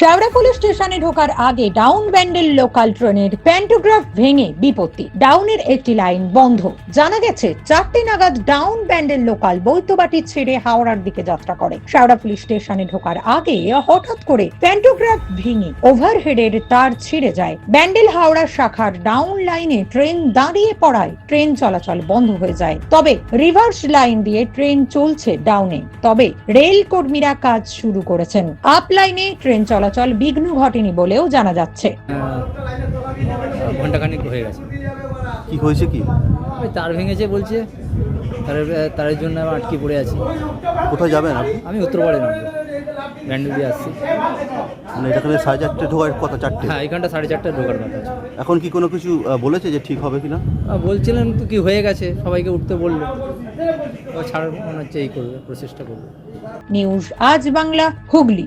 শেওড়া police স্টেশনে ঢোকার আগে ডাউন ব্যান্ডেল লোকাল ট্রেনের প্যান্টোগ্রাফ ভেঙে বিপত্তি। ডাউনের একটি লাইন বন্ধ। জানা গেছে, চারটে নাগাদ ডাউন ব্যান্ডেল লোকাল বৈতবাটি ছেড়ে হাওড়ার দিকে যাত্রা করে। শেওড়া পুলিশ স্টেশনে ঢোকার আগে হঠাৎ করে প্যান্টোগ্রাফ ভেঙে ওভারহেডের তার ছিঁড়ে যায়। ব্যান্ডেল হাওড়া শাখার ডাউন লাইনে ট্রেন দাঁড়িয়ে পড়ায় ট্রেন চলাচল বন্ধ হয়ে যায়। তবে রিভার্স লাইন দিয়ে ট্রেন চলছে ডাউনে। তবে রেল কর্মীরা কাজ শুরু করেছেন। আপ লাইনে ট্রেন চলাচল বিঘ্ন ঘটেনি বলেও জানা যাচ্ছে। ঘন্টাখানিক হয়ে গেছে। কি হয়েছে কি? ওই তার ভেঙেছে বলছে। তারের তারের জন্য আমি আটকে পড়ে আছি। কোথায় যাবেন আপনি? আমি উত্তরপাড়ে নামবো ব্যান্ডেল দিয়ে আসছি। মানে এখানে সাড়ে চারটে ঢোকার কথা চারটে? হ্যাঁ এখানটা সাড়ে চারটায় ঢোকার কথা আছে। এখন কি কোনো কিছু বলেছে যে ঠিক হবে কিনা? আহ, বলছিলেন তো কি হয়ে গেছে সবাইকে উঠতে বলল। ও ছাড় মনে হচ্ছে এই করবে প্রচেষ্টা করবে। নিউজ আজ বাংলা হুগলি।